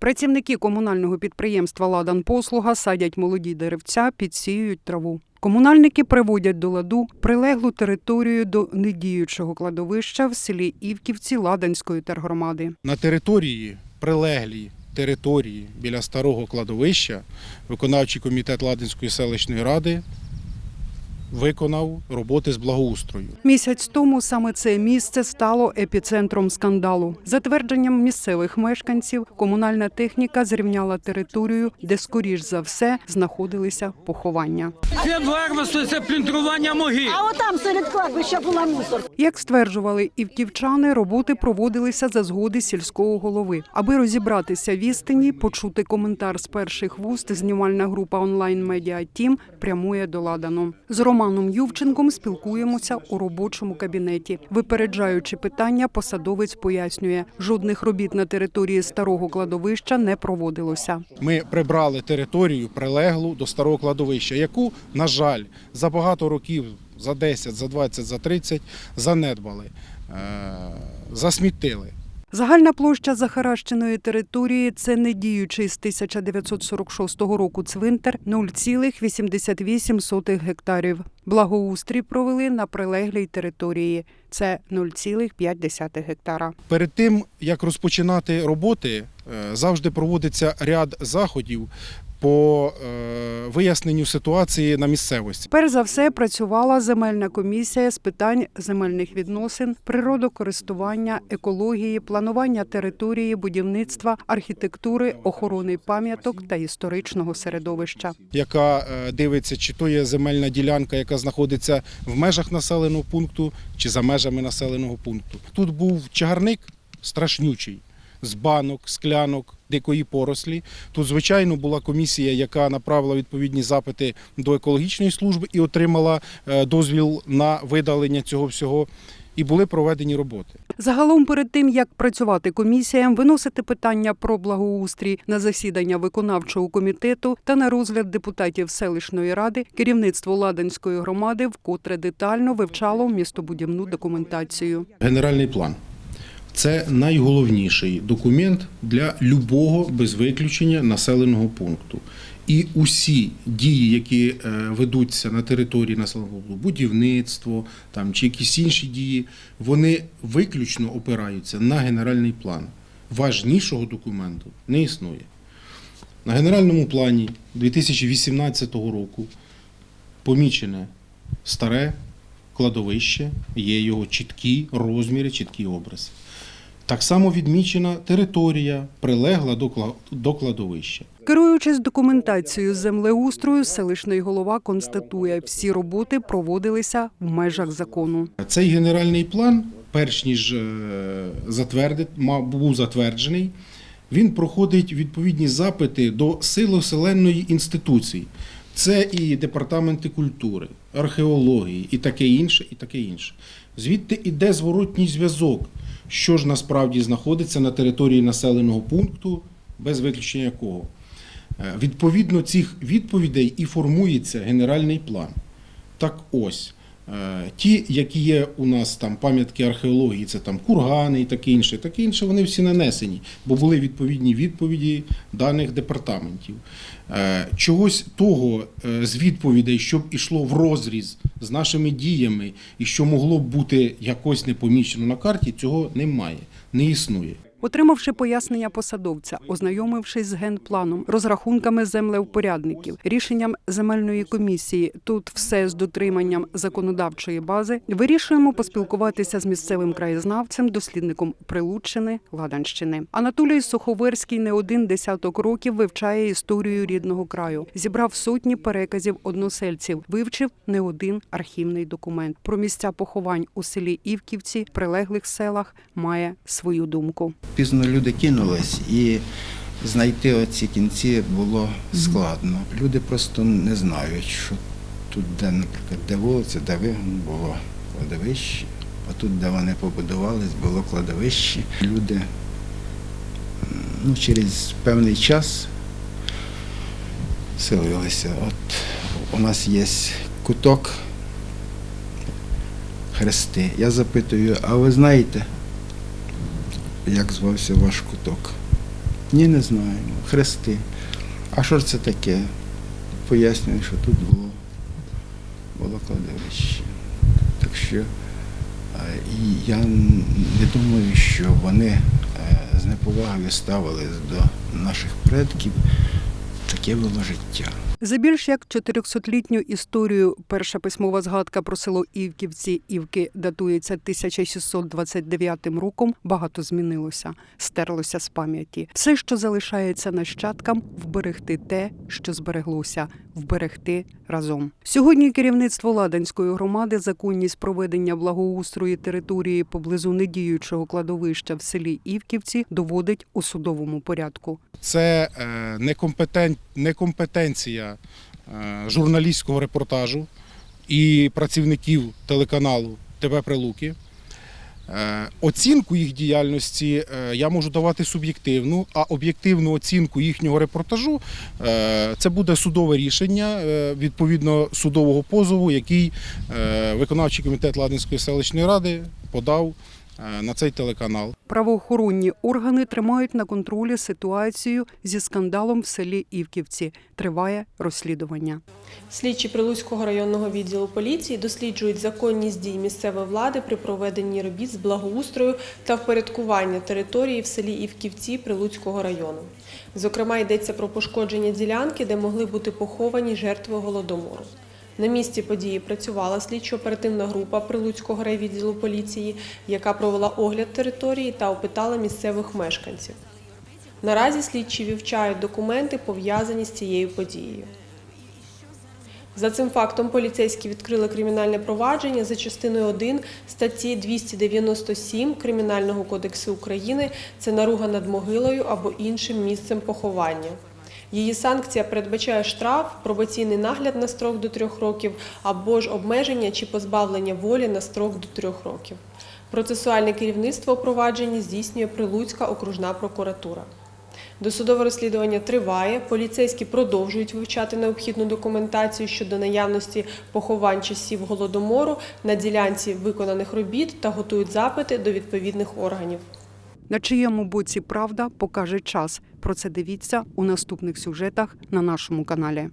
Працівники комунального підприємства Ладан Послуга садять молоді деревця, підсіюють траву. Комунальники приводять до ладу прилеглу територію до недіючого кладовища в селі Івківці Ладанської тергромади. На території, прилеглій території біля старого кладовища, виконавчий комітет Ладинської селищної ради виконав роботи з благоустрою. Місяць тому саме це місце стало епіцентром скандалу. За твердженням місцевих мешканців, комунальна техніка зрівняла територію, де скоріш за все знаходилися поховання. Це варварство, це плюндрування могил. А отам серед кладбища була мусор. Як стверджували івківчани, роботи проводилися за згоди сільського голови. Аби розібратися в істині, почути коментар з перших вуст, знімальна група онлайн медіа Тім прямує до Ладану. З Романом Ювченком спілкуємося у робочому кабінеті. Випереджаючи питання, посадовець пояснює, жодних робіт на території старого кладовища не проводилося. Ми прибрали територію прилеглу до старого кладовища, яку, на жаль, за багато років, за 10, за 20, за 30 занедбали, е, засмітили. Загальна площа захаращеної території це не діючий з 1946 року цвинтар 0,88 гектарів. Благоустрій провели на прилеглій території. Це 0,5 гектара. Перед тим, як розпочинати роботи, е, завжди проводиться ряд заходів по е, виясненню ситуації на місцевості. Перш за все працювала земельна комісія з питань земельних відносин, природокористування, екології, планування території, будівництва, архітектури, охорони пам'яток та історичного середовища. яка е, дивиться, чи то є земельна ділянка, яка знаходиться в межах населеного пункту, чи за межами населеного пункту. Тут був чагарник страшнючий. З банок, склянок, дикої порослі. Тут, звичайно, була комісія, яка направила відповідні запити до екологічної служби і отримала е, дозвіл на видалення цього всього. І були проведені роботи. Загалом, перед тим як працювати комісіям, виносити питання про благоустрій на засідання виконавчого комітету та на розгляд депутатів селищної ради, керівництво Ладанської громади вкотре детально вивчало містобудівну документацію. Генеральний план це найголовніший документ для любого без виключення населеного пункту. І усі дії, які е, ведуться на території населеного пункту, будівництво там чи якісь інші дії, вони виключно опираються на генеральний план. Важнішого документу не існує. На генеральному плані 2018 року помічене старе кладовище, є його чіткі розміри, чіткі образи. Так само відмічена територія, прилегла до кладовища. Керуючись документацією землеустрою, селищний голова констатує, всі роботи проводилися в межах закону. Цей генеральний план, перш ніж е, затвердити, був затверджений, він проходить відповідні запити до силоселенної інституції. Це і департаменти культури, археології, і таке інше, і таке інше. Звідти йде зворотній зв'язок, що ж насправді знаходиться на території населеного пункту, без виключення якого. Е, Відповідно цих відповідей і формується генеральний план. Так ось, ті, які є у нас там пам'ятки археології, це там кургани і таке інше, таке інше, вони всі нанесені, бо були відповідні відповіді даних департаментів. Е, Чогось того е, з відповідей, щоб ішло в розріз з нашими діями і що могло б бути якось не помічено на карті, цього немає, не існує. Отримавши пояснення посадовця, ознайомившись з генпланом, розрахунками землевпорядників, рішенням земельної комісії, тут все з дотриманням законодавчої бази, вирішуємо поспілкуватися з місцевим краєзнавцем, дослідником Прилуччини, Ладанщини. Анатолій Суховерський не один десяток років вивчає історію рідного краю, зібрав сотні переказів односельців, вивчив не один архівний документ. Про місця поховань у селі Івківці, прилеглих селах має свою думку. Пізно люди кинулись і знайти оці кінці було складно. Люди просто не знають, що тут, де, наприклад, де вулиця, де вигон було кладовище, а тут, де вони побудувались, було кладовище. Люди ну, через певний час селилися. От у нас є куток хрести. Я запитую, а ви знаєте, як звався ваш куток. Ні, не знаємо. Хрести. А що ж це таке? Пояснюю, що тут було, було кладовище. Так що е, і я не думаю, що вони е, з неповагою ставились до наших предків. Таке було життя. За більш як 400-літню історію перша письмова згадка про село Івківці Івки датується 1629 роком. Багато змінилося, стерлося з пам'яті. Все, що залишається нащадкам, вберегти те, що збереглося, вберегти разом. Сьогодні керівництво Ладанської громади законність проведення благоустрою території поблизу недіючого кладовища в селі Івківці доводить у судовому порядку. Це е, некомпетен... некомпетенція журналістського репортажу і працівників телеканалу ТВ Прилуки. Е, Оцінку їх діяльності е, я можу давати суб'єктивну, а об'єктивну оцінку їхнього репортажу е, це буде судове рішення е, відповідно судового позову, який е, виконавчий комітет Ладинської селищної ради подав е, на цей телеканал. Правоохоронні органи тримають на контролі ситуацію зі скандалом в селі Івківці. Триває розслідування. Слідчі Прилуцького районного відділу поліції досліджують законність дій місцевої влади при проведенні робіт з благоустрою та впорядкування території в селі Івківці Прилуцького району. Зокрема, йдеться про пошкодження ділянки, де могли бути поховані жертви голодомору. На місці події працювала слідчо-оперативна група Прилуцького райвідділу поліції, яка провела огляд території та опитала місцевих мешканців. Наразі слідчі вивчають документи, пов'язані з цією подією. За цим фактом поліцейські відкрили кримінальне провадження за частиною 1 статті 297 Кримінального кодексу України це наруга над могилою або іншим місцем поховання. Її санкція передбачає штраф, пробаційний нагляд на строк до трьох років або ж обмеження чи позбавлення волі на строк до трьох років. Процесуальне керівництво у провадженні здійснює Прилуцька окружна прокуратура. Досудове розслідування триває. Поліцейські продовжують вивчати необхідну документацію щодо наявності поховань часів голодомору на ділянці виконаних робіт та готують запити до відповідних органів. На чиєму боці правда покаже час. Про це дивіться у наступних сюжетах на нашому каналі.